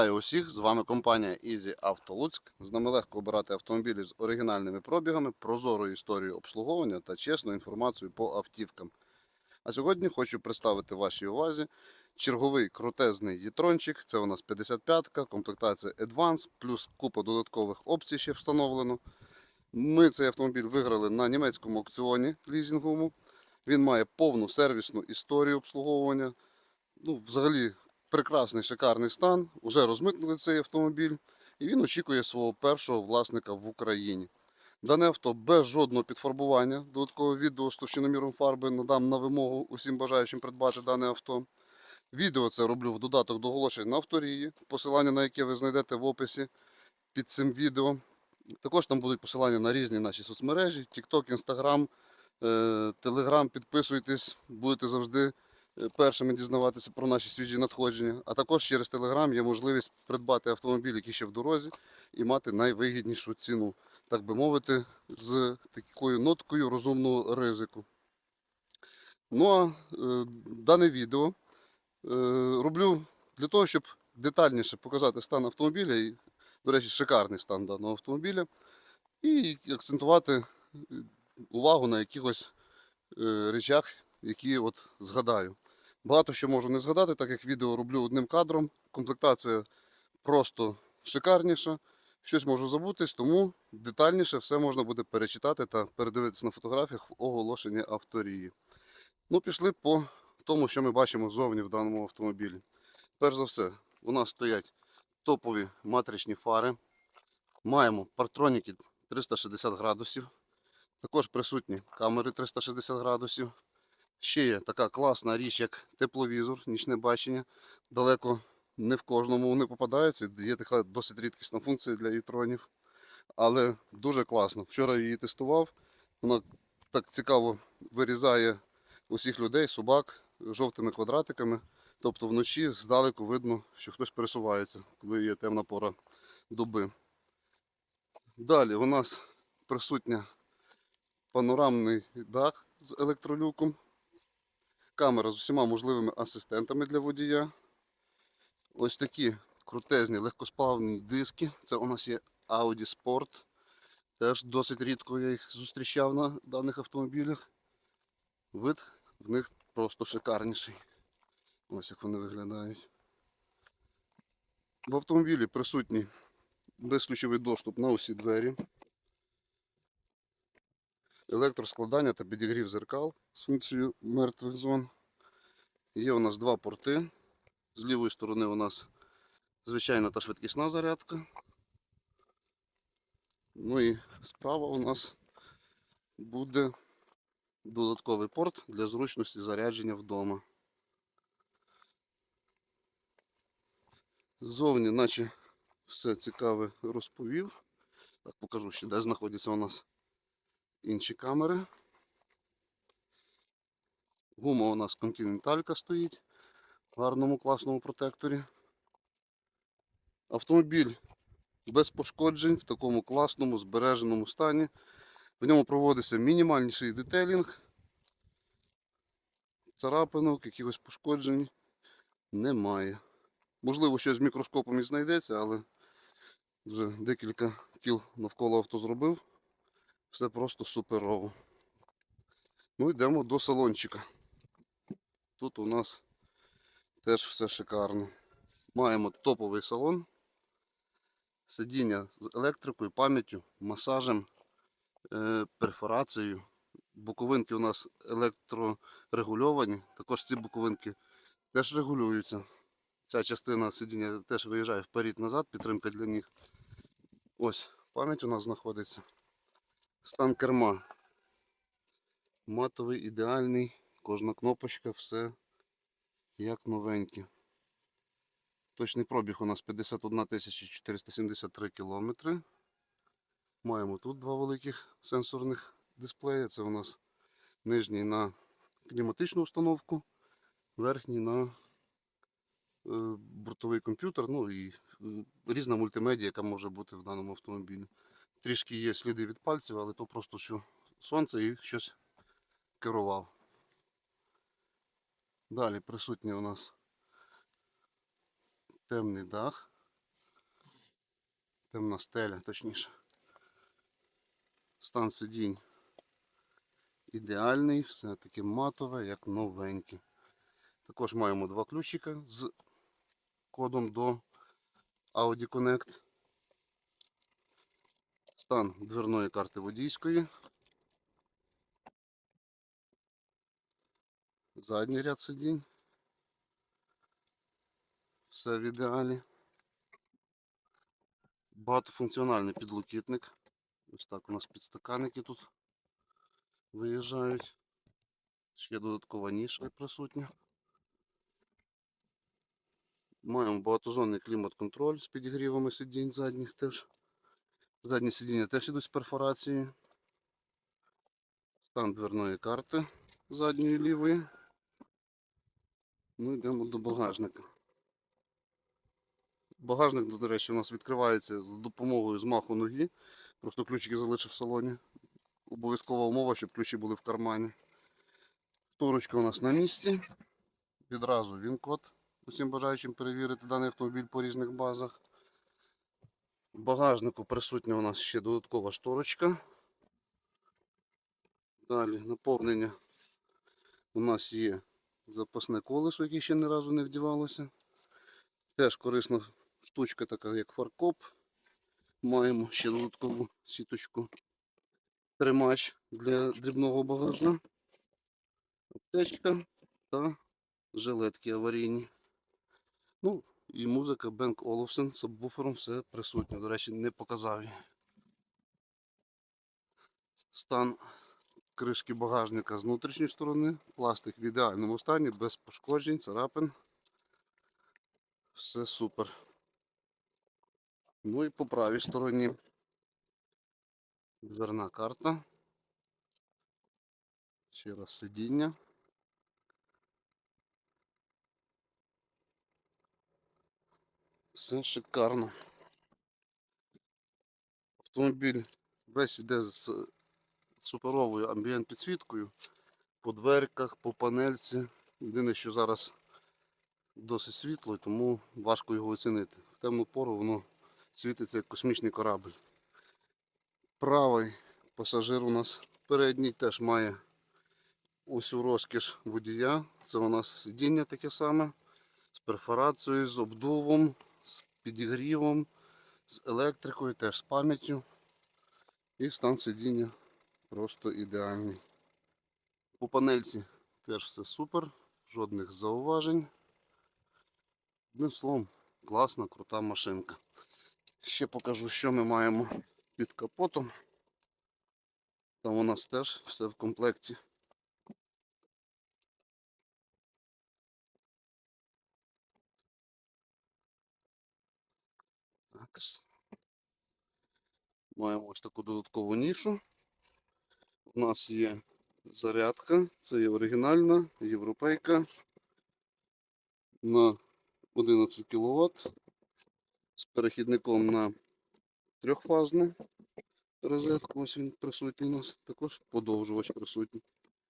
Вітаю усіх! З вами компанія Easy Auto Луцьк. З нами легко обирати автомобілі з оригінальними пробігами, прозорою історією обслуговування та чесною інформацією по автівкам. А сьогодні хочу представити вашій увазі черговий крутезний дітрончик. Це у нас 55-ка, комплектація Advance, плюс купа додаткових опцій ще встановлено. Ми цей автомобіль виграли на німецькому аукціоні лізінговому. Він має повну сервісну історію обслуговування. Ну, взагалі прекрасний шикарний стан. Уже розмитнили цей автомобіль, і він очікує свого першого власника в Україні. Дане авто без жодного підфарбування. Додаткове відео з товщиноміром фарби надам на вимогу усім бажаючим придбати дане авто. Відео це роблю в додаток до оголошень на авторії, посилання на яке ви знайдете в описі під цим відео. Також там будуть посилання на різні наші соцмережі: TikTok, Instagram, е, Telegram. Підписуйтесь, будете завжди першими дізнаватися про наші свіжі надходження. А також через Telegram є можливість придбати автомобіль, який ще в дорозі, і мати найвигіднішу ціну, так би мовити, з такою ноткою розумного ризику. Ну а е, дане відео е, роблю для того, щоб детальніше показати стан автомобіля. І, до речі, шикарний стан даного автомобіля. І акцентувати е, увагу на якихось е, речах, які от згадаю. Багато що можу не згадати, так як відео роблю одним кадром. Комплектація просто шикарніша. Щось можу забутись, тому детальніше все можна буде перечитати та передивитися на фотографіях в оголошенні авторії. Ну, пішли по тому, що ми бачимо ззовні в даному автомобілі. Перш за все, у нас стоять топові матричні фари. Маємо партроніки 360 градусів. Також присутні камери 360 градусів. Ще є така класна річ, як тепловізор, нічне бачення. Далеко не в кожному вони попадаються. Є така досить рідкісна функція для і-тронів. Але дуже класно. Вчора її тестував. Вона так цікаво вирізає усіх людей, собак жовтими квадратиками. Тобто вночі здалеку видно, що хтось пересувається, коли є темна пора доби. Далі у нас присутня панорамний дах з електролюком, камера з усіма можливими асистентами для водія. Ось такі крутезні легкосплавні диски. Це у нас є Audi Sport. Теж досить рідко я їх зустрічав на даних автомобілях. Вид в них просто шикарніший. Ось як вони виглядають. В автомобілі присутній безключовий доступ на усі двері. Електроскладання та підігрів зеркал з функцією мертвих зон. Є у нас два порти. З лівої сторони у нас звичайна та швидкісна зарядка. Ну і справа у нас буде додатковий порт для зручності зарядження вдома. Ззовні, наче все цікаве розповів. Так, покажу ще, де знаходяться у нас інші камери. Гума у нас континенталька стоїть в гарному класному протекторі. Автомобіль без пошкоджень в такому класному збереженому стані. В ньому проводиться мінімальніший детейлінг. Царапинок, якихось пошкоджень немає. Можливо, щось з мікроскопом і знайдеться, але вже декілька кіл навколо авто зробив. Все просто суперово. Ну йдемо до салончика. Тут у нас теж все шикарно. Маємо топовий салон. Сидіння з електрикою, пам'яттю, масажем, е, перфорацією. Боковинки у нас електрорегульовані. Також ці боковинки теж регулюються. Ця частина сидіння теж виїжджає вперед-назад, підтримка для ніг. Ось, пам'ять у нас знаходиться. Стан керма. Матовий, ідеальний, кожна кнопочка, все як новеньке. Точний пробіг у нас 51 473 кілометри. Маємо тут два великих сенсорних дисплеї. Це у нас нижній на кліматичну установку, верхній на е, бортовий комп'ютер, ну і е, різна мультимедія, яка може бути в даному автомобілі. Трішки є сліди від пальців, але то просто що сонце і щось керував. Далі присутній у нас темний дах темна стеля, точніше. Стан сидінь ідеальний, все таке матове, як новеньке. Також маємо два ключика з кодом до Audi Connect. Стан дверної карти водійської. Задній ряд сидінь. Все в ідеалі. Багатофункціональний підлокітник. Ось так у нас підстаканники тут виїжджають. Ще додаткова ніша присутня. Маємо багатозонний клімат-контроль з підігрівами сидінь задніх теж. Задні сидіння теж ідуть з перфорацією. Стан дверної карти задньої лівої. Ну йдемо до багажника. Багажник, до речі, у нас відкривається з допомогою змаху ноги. Просто ключики залишив в салоні. Обов'язкова умова, щоб ключі були в кармані. Шторочка у нас на місці. Відразу він код усім бажаючим перевірити даний автомобіль по різних базах. В багажнику присутня у нас ще додаткова шторочка. Далі наповнення у нас є запасне колесо, яке ще ні разу не вдівалося. Теж корисна штучка, така як фаркоп. Маємо ще додаткову сіточку. Тримач для дрібного багажа, аптечка та жилетки аварійні. Ну і музика Bang Olufsen з сабвуфером все присутнє. До речі, не показав. Стан кришки багажника з внутрішньої сторони. Пластик в ідеальному стані, без пошкоджень, царапин. Все супер. Ну і по правій стороні дверна карта. Ще раз сидіння. Все шикарно. Автомобіль весь іде з суперовою амбієнт підсвіткою. По дверках, по панельці. Єдине, що зараз досить світло, тому важко його оцінити. В темну пору воно світиться як космічний корабль. Правий пасажир у нас передній теж має усю розкіш водія. Це у нас сидіння таке саме. З перфорацією, з обдувом, з підігрівом, з електрикою, теж з пам'яттю. І стан сидіння просто ідеальний. По панельці теж все супер, жодних зауважень. Одним словом, класна, крута машинка. Ще покажу, що ми маємо під капотом. Там у нас теж все в комплекті. Так. Маємо ось таку додаткову нішу. У нас є зарядка, це є оригінальна, європейка на 11 кВт з перехідником на трьохфазну розетку. Ось він присутній у нас, також подовжувач присутній.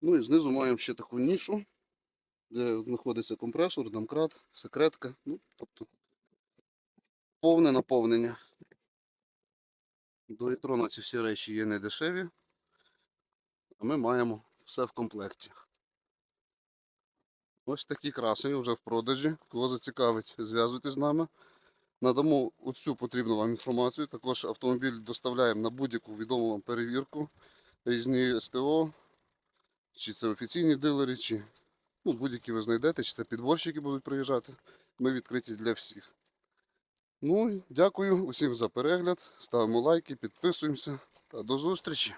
Ну і знизу маємо ще таку нішу, де знаходиться компресор, домкрат, секретка. Ну, тобто повне наповнення. До етрона ці всі речі є не дешеві, а ми маємо все в комплекті. Ось такі красені вже в продажі. Кого зацікавить, зв'язуйтесь з нами. Надамо усю потрібну вам інформацію. Також автомобіль доставляємо на будь-яку відому вам перевірку. Різні СТО, чи це офіційні дилери, чи ну, будь-які ви знайдете, чи це підборщики будуть приїжджати. Ми відкриті для всіх. Ну дякую усім за перегляд. Ставимо лайки, підписуємося та до зустрічі!